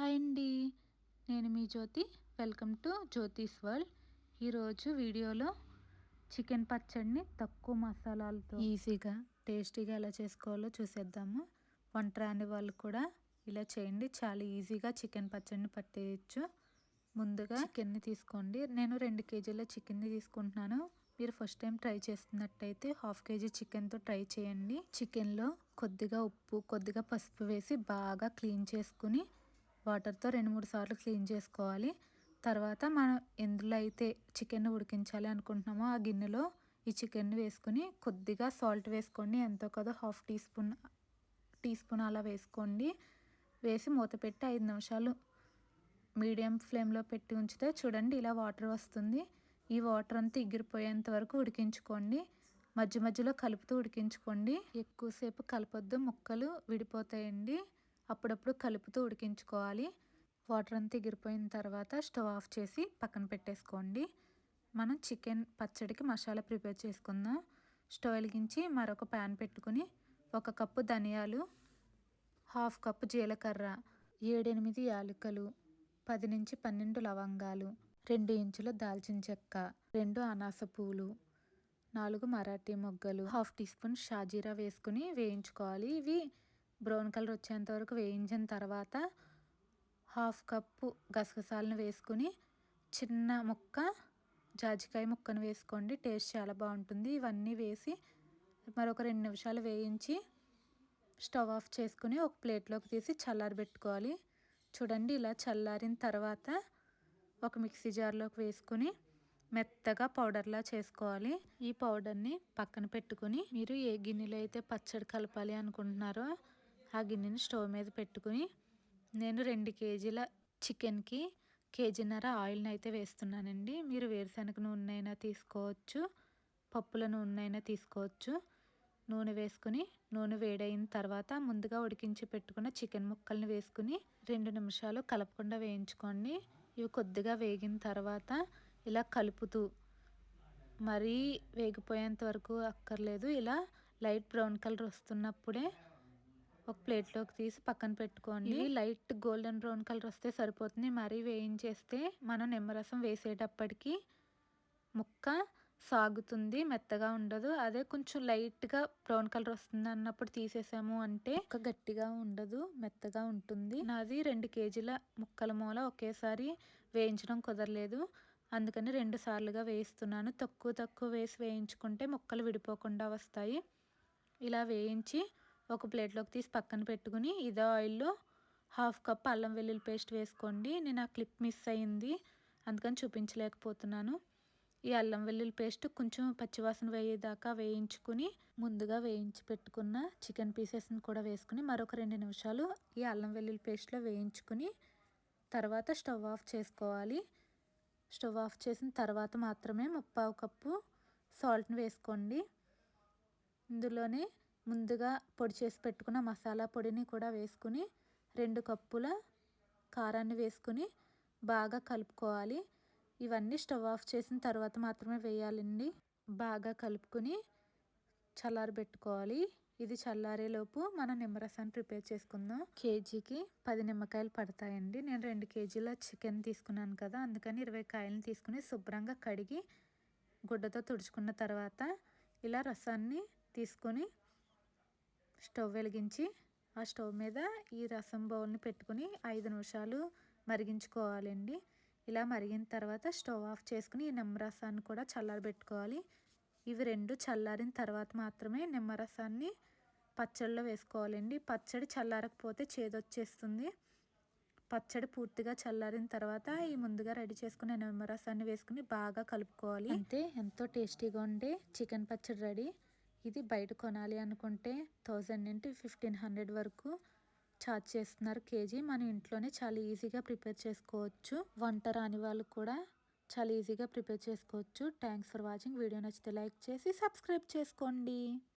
Hi అండి. నేను మీ Jyothi. Welcome to Jyothi's world. ఈరోజు వీడియోలో చికెన్ పచ్చడిని తక్కువ మసాలాలతో ఈజీగా టేస్టీగా ఎలా చేసుకోవాలో చూసేద్దాము. వంట రాని వాళ్ళు కూడా ఇలా చేయండి. చాలా ఈజీగా చికెన్ పచ్చడిని పట్టేయచ్చు. ముందుగా చికెన్ని తీసుకోండి. నేను రెండు కేజీల చికెన్ని తీసుకుంటున్నాను. మీరు ఫస్ట్ టైం ట్రై చేస్తున్నట్టయితే హాఫ్ కేజీ చికెన్తో ట్రై చేయండి. చికెన్లో కొద్దిగా ఉప్పు కొద్దిగా పసుపు వేసి బాగా క్లీన్ చేసుకుని వాటర్తో రెండు మూడు సార్లు క్లీన్ చేసుకోవాలి. తర్వాత మనం ఎందులో అయితే చికెన్ ఉడికించాలి అనుకుంటున్నామో ఆ గిన్నెలో ఈ చికెన్ వేసుకుని కొద్దిగా సాల్ట్ వేసుకోండి. ఎంతో కదా half teaspoon teaspoon అలా వేసుకోండి. వేసి మూత పెట్టి ఐదు నిమిషాలు మీడియం ఫ్లేమ్లో పెట్టి ఉంచితే చూడండి ఇలా వాటర్ వస్తుంది. ఈ వాటర్ అంతా ఎగిరిపోయేంత వరకు ఉడికించుకోండి. మధ్య మధ్యలో కలుపుతూ ఉడికించుకోండి. ఎక్కువసేపు కలపొద్దు ముక్కలు విడిపోతాయండి. అప్పుడప్పుడు కలుపుతూ ఉడికించుకోవాలి. వాటర్ అంతా ఎగిరిపోయిన తర్వాత స్టవ్ ఆఫ్ చేసి పక్కన పెట్టేసుకోండి. మనం చికెన్ పచ్చడికి మసాలా ప్రిపేర్ చేసుకుందాం. స్టవ్ వెలిగించి మరొక ప్యాన్ పెట్టుకుని ఒక కప్పు ధనియాలు హాఫ్ కప్పు జీలకర్ర ఏడెనిమిది యాలకులు పది నుంచి పన్నెండు లవంగాలు రెండు ఇంచుల దాల్చిన చెక్క రెండు అనాస పూలు నాలుగు మరాఠీ మొగ్గలు హాఫ్ టీ స్పూన్ షాజీరా వేసుకుని వేయించుకోవాలి. ఇవి బ్రౌన్ కలర్ వచ్చేంత వరకు వేయించిన తర్వాత హాఫ్ కప్పు గసగసాలను వేసుకుని చిన్న ముక్క జాజికాయ ముక్కను వేసుకోండి. టేస్ట్ చాలా బాగుంటుంది. ఇవన్నీ వేసి మరొక రెండు నిమిషాలు వేయించి స్టవ్ ఆఫ్ చేసుకుని ఒక ప్లేట్లోకి తీసి చల్లారబెట్టుకోవాలి చూడండి ఇలా చల్లారిన తర్వాత ఒక మిక్సీ జార్లోకి వేసుకుని మెత్తగా పౌడర్లా చేసుకోవాలి. ఈ పౌడర్ని పక్కన పెట్టుకుని మీరు ఏ గిన్నెలో అయితే పచ్చడి కలపాలి అనుకుంటున్నారో ఆ గిన్నెని స్టవ్ మీద పెట్టుకుని నేను రెండు కేజీల చికెన్కి కేజీన్నర ఆయిల్ని అయితే వేస్తున్నానండి. మీరు వేరుశనగ నూనె అయినా తీసుకోవచ్చు పప్పుల నూనె అయినా తీసుకోవచ్చు. నూనె వేసుకుని నూనె వేడైన తర్వాత ముందుగా ఉడికించి పెట్టుకున్న చికెన్ ముక్కల్ని వేసుకుని రెండు నిమిషాలు కలపకుండా వేయించుకోండి. ఇవి కొద్దిగా వేగిన తర్వాత ఇలా కలుపుతూ మరీ వేగిపోయేంత వరకు అక్కర్లేదు. ఇలా లైట్ బ్రౌన్ కలర్ వస్తున్నప్పుడే ఒక ప్లేట్లోకి తీసి పక్కన పెట్టుకోండి. లైట్ గోల్డెన్ బ్రౌన్ కలర్ వస్తే సరిపోతుంది. మరీ వేయించేస్తే మనం నిమ్మరసం వేసేటప్పటికి ముక్క సాగుతుంది మెత్తగా ఉండదు. అదే కొంచెం లైట్గా బ్రౌన్ కలర్ వస్తుంది అన్నప్పుడు తీసేసాము అంటే ఒక గట్టిగా ఉండదు మెత్తగా ఉంటుంది. నాది రెండు కేజీల ముక్కల మూల ఒకేసారి వేయించడం కుదరలేదు. అందుకని రెండు సార్లుగా వేయిస్తున్నాను. తక్కువ తక్కువ వేసి వేయించుకుంటే ముక్కలు విడిపోకుండా వస్తాయి. ఇలా వేయించి ఒక ప్లేట్లోకి తీసి పక్కన పెట్టుకుని ఇదే ఆయిల్లో హాఫ్ కప్ అల్లం వెల్లుల్లి పేస్ట్ వేసుకోండి. నేను ఆ క్లిప్ మిస్ అయింది అందుకని చూపించలేకపోతున్నాను. ఈ అల్లం వెల్లుల్లి పేస్ట్ కొంచెం పచ్చివాసన వేయేదాకా వేయించుకుని ముందుగా వేయించి పెట్టుకున్న చికెన్ పీసెస్ని కూడా వేసుకుని మరొక రెండు నిమిషాలు ఈ అల్లం వెల్లుల్లి పేస్ట్లో వేయించుకుని తర్వాత స్టవ్ ఆఫ్ చేసుకోవాలి. స్టవ్ ఆఫ్ చేసిన తర్వాత మాత్రమే ముప్పావు కప్పు సాల్ట్ని వేసుకోండి. ఇందులోనే ముందుగా పొడి చేసి పెట్టుకున్న మసాలా పొడిని కూడా వేసుకుని రెండు కప్పుల కారాన్ని వేసుకుని బాగా కలుపుకోవాలి. ఇవన్నీ స్టవ్ ఆఫ్ చేసిన తర్వాత మాత్రమే వేయాలండి. బాగా కలుపుకొని చల్లారబెట్టుకోవాలి ఇది చల్లారేలోపు మనం నిమ్మరసాన్ని ప్రిపేర్ చేసుకుందాం. కేజీకి పది నిమ్మకాయలు పడతాయండి. నేను రెండు కేజీల చికెన్ తీసుకున్నాను కదా అందుకని ఇరవై కాయలను తీసుకుని శుభ్రంగా కడిగి గుడ్డతో తుడుచుకున్న తర్వాత ఇలా రసాన్ని తీసుకొని స్టవ్ వెలిగించి ఆ స్టవ్ మీద ఈ రసం బౌల్ని పెట్టుకుని ఐదు నిమిషాలు మరిగించుకోవాలండి. ఇలా మరిగిన తర్వాత స్టవ్ ఆఫ్ చేసుకుని ఈ నిమ్మరసాన్ని కూడా చల్లారబెట్టుకోవాలి. ఇవి రెండు చల్లారిన తర్వాత మాత్రమే నిమ్మరసాన్ని పచ్చడిలో వేసుకోవాలండి. పచ్చడి చల్లారకపోతే చేదొచ్చేస్తుంది. పచ్చడి పూర్తిగా చల్లారిన తర్వాత ఈ ముందుగా రెడీ చేసుకున్న నిమ్మరసాన్ని వేసుకుని బాగా కలుపుకోవాలి. అంతే ఎంతో టేస్టీగా ఉండే చికెన్ పచ్చడి రెడీ. ఇది బయట కొనాలి అనుకుంటే థౌజండ్ నుండి ఫిఫ్టీన్ హండ్రెడ్ వరకు ఛార్జ్ చేస్తున్నారు కేజీ. మన ఇంట్లోనే చాలా ఈజీగా ప్రిపేర్ చేసుకోవచ్చు. వంట రాని వాళ్ళు కూడా చాలా ఈజీగా ప్రిపేర్ చేసుకోవచ్చు. థ్యాంక్స్ ఫర్ వాచింగ్ వీడియో నచ్చితే లైక్ చేసి సబ్స్క్రైబ్ చేసుకోండి.